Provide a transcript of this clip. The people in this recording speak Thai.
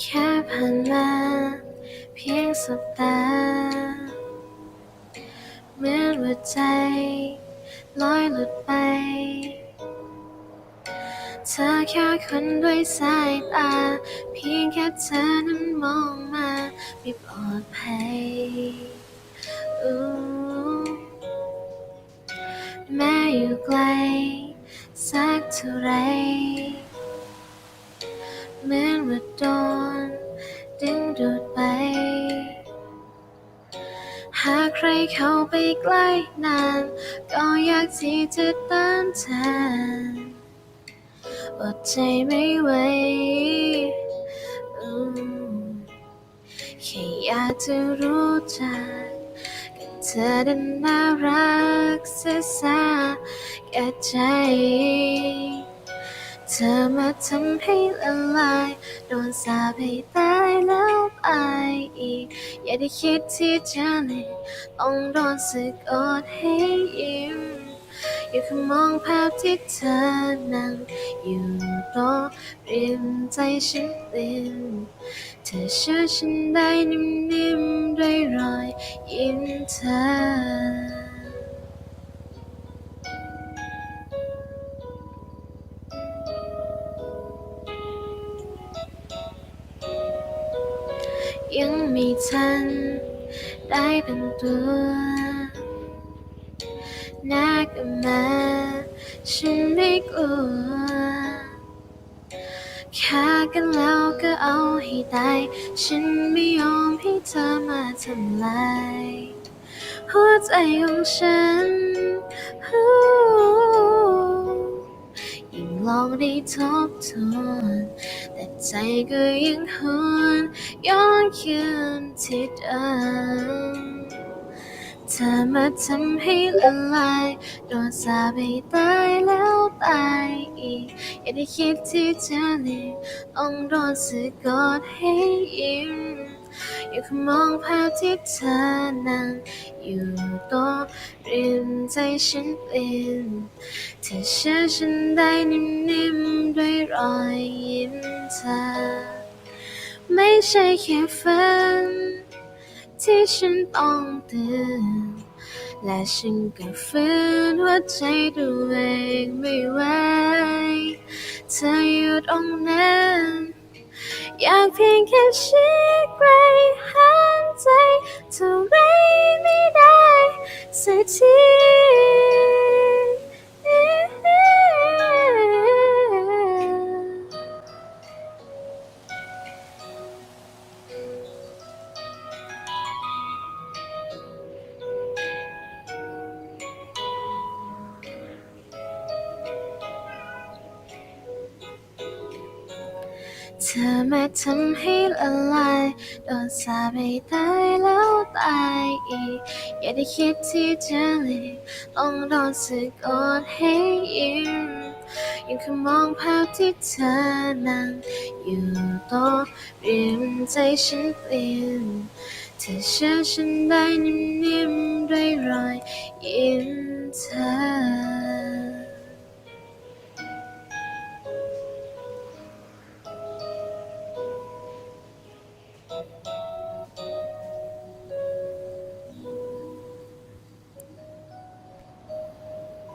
แค่ผ่านมา เพียงสัปดาห์เหมือนว่าใจลอยหลุดไป เธอแค่คนด้วยสายตา เพียงแค่เธอนั้นมองมาไม่ปลอดภัยแม้อยู่ไกล สักเท่าไรเหมือนว่าโดน หากใครเข้าไปใกล้นาน ก็อยากที่จะต้านทานอดใจไม่ไหวอืมแค่อยากจะรู้จักกับเธอดันน่ารักเสียสาแก่ใจ เธอมาทำให้ละลายโดนสาปให้ตา แล้วตายอีก อย่าได้คิดที่จะหลีกต้องโดนสึกอดให้ยิ้มอย่าคมองภาพที่เธอนั่งอยู่โต๊ะริมใจฉันเปลี่ยนเธอเชื่อฉันได้นิ่มๆด้วยรอยยิ้มเธอ ยังไม่ทัน ได้เป็นตัวน้ากันมาฉันไม่กลัวฆ่ากันแล้วก็เอาให้ตาย ฉันไม่ยอมให้เธอมาทำลายหัวใจของฉัน ลองได้ทบทวนแต่ใจก็ยังหวนย้อนคืนที่เดิมเธอมาทำให้ละลายโดนสาปให้ตายแล้วตายอีก อย่าได้คิดที่จะหลีต้องโดนสึกอดให้ยิ้ม อย่าแค่มองภาพที่เธอนั่งอยู่โต๊ะริมใจฉันเปลี่ยนเธอเชื่อฉันได้นิ่มๆด้วยรอยยิ้มเธอ ไม่ใช่แค่ฝัน ที่ฉันต้องตือนและฉันก็ฝืนหัวใจตัวเองไม่ไหวเธออยู่ตรงนั้น อยากเพียงแค่ชิดไกล เธอมาทำให้ละลายโดนสาไปให้ตายแล้วตายอีก อย่าได้คิดที่จะหลีกต้องโดนสึกอดให้ยิ้มยังค่มองภาพที่เธอนั่งอยู่โต๊ะริมใจฉันเปลี่ยนเธอเชื่อฉันได้นิ่มๆด้วยรอยยิ้มเธอ